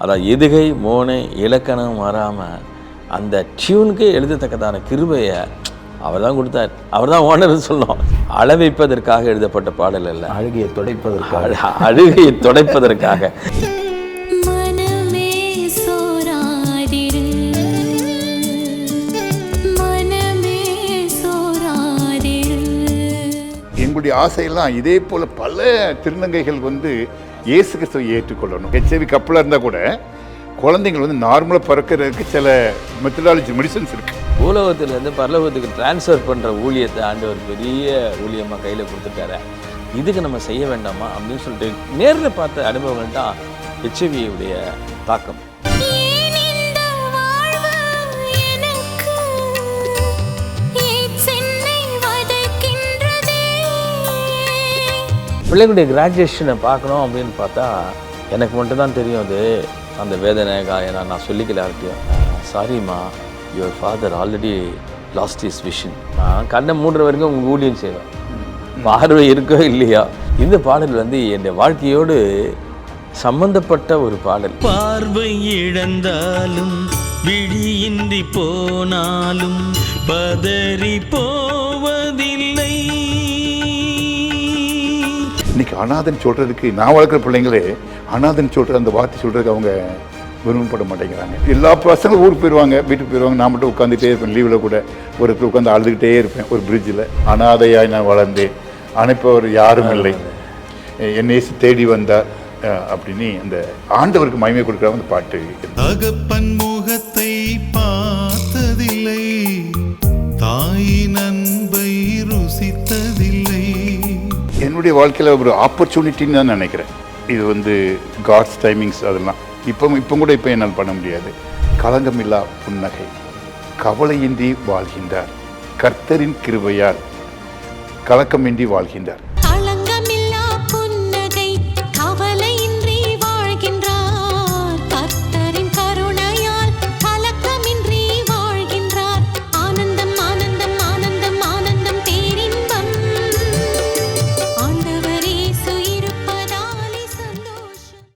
அதான் எதுகை மோனை இலக்கணம் மாறாமல் அந்த டியூனுக்கு எழுதத்தக்கதான கிருபையை அவர் தான் கொடுத்தார். அவர் தான் ஓனர் சொல்லணும் அளவைப்பதற்காக எழுதப்பட்ட பாடல் அல்ல. அழுகையை துடைப்பதற்காக. அழ- அழுகையை துடைப்பதற்காக. எங்களுடைய ஆசையெல்லாம் இதே போல் பல திருநங்கைகள் வந்து இயேசு கிறிஸ்துவை ஏற்றுக்கொள்ளணும். ஹெச்ஐவி கப்பலாக இருந்தால் கூட குழந்தைங்கள் வந்து நார்மலாக பிறக்கிறதுக்கு சில மெத்தடாலஜி மெடிசன்ஸ் இருக்குது பூலோகத்திலேருந்து பரலோகத்துக்கு டிரான்ஸ்ஃபர் பண்ணுற ஊழியத்தை ஆண்டவர் பெரிய ஊழியமாக கையில் கொடுத்துட்டாரு. இதுக்கு நம்ம செய்ய வேண்டாமா அப்படின்னு சொல்லிட்டு நேரில் பார்த்த அனுபவங்கள் தான் ஹெச்ஐவியுடைய தாக்கம். பிள்ளைகளுடைய கிராஜுவேஷனை பார்க்கணும் அப்படின்னு பார்த்தா எனக்கு மட்டும்தான் தெரியும் அது. அந்த வேதனை காயனா நான் சொல்லிக்கல யார்கிட்டயும். சாரிம்மா your father already lost is vision நான் கண்ணை மூடுற வரைக்கும் உங்கள் ஊழியம் செய்வேன். பார்வை இருக்கோ இல்லையா இந்த பாடல் வந்து என் வாழ்க்கையோடு சம்பந்தப்பட்ட ஒரு பாடல். பார்வை இழந்தாலும் விழியின்றி போனாலும் பதறி போவதில்லை அனாதன் சொல்கிறதுக்கு நான் வளர்க்குற பிள்ளைங்களே அனாதன் சொல்கிற அந்த வார்த்தை சொல்கிறதுக்கு அவங்க விரும்பப்பட மாட்டேங்கிறாங்க. எல்லா பசங்களும் ஊருக்கு போயிடுவாங்க வீட்டுக்கு போயிடுவாங்க நான் மட்டும் உட்காந்துட்டே இருப்பேன் லீவில் கூட. ஒரு உட்காந்து அழுதுகிட்டே இருப்பேன் ஒரு பிரிட்ஜில் அனாதையாய் நான் வளர்ந்தேன். அனுப்பவர் யாரும் இல்லை. என்னை தேடி வந்தார் அப்படின்னு அந்த ஆண்டவருக்கு மகிமை கொடுக்குற அந்த பாட்டு தகப்பன் முகத்தை பார்த்ததில்லை தாயின் அன்பை ருசித்ததில்லை. என்னுடைய வாழ்க்கையில் ஒரு ஆப்பர்ச்சுனிட்டின்னு தான் நினைக்கிறேன். இது வந்து காட்ஸ் டைமிங்ஸ் அதெல்லாம். இப்போ இப்போ கூட இப்போ என்னால் பண்ண முடியாது. களங்கமில்லா புன்னகை. கவலையின்றி வாழ்கின்றார். கர்த்தரின் கிருபையால் கலக்கமின்றி வாழ்கின்றார்.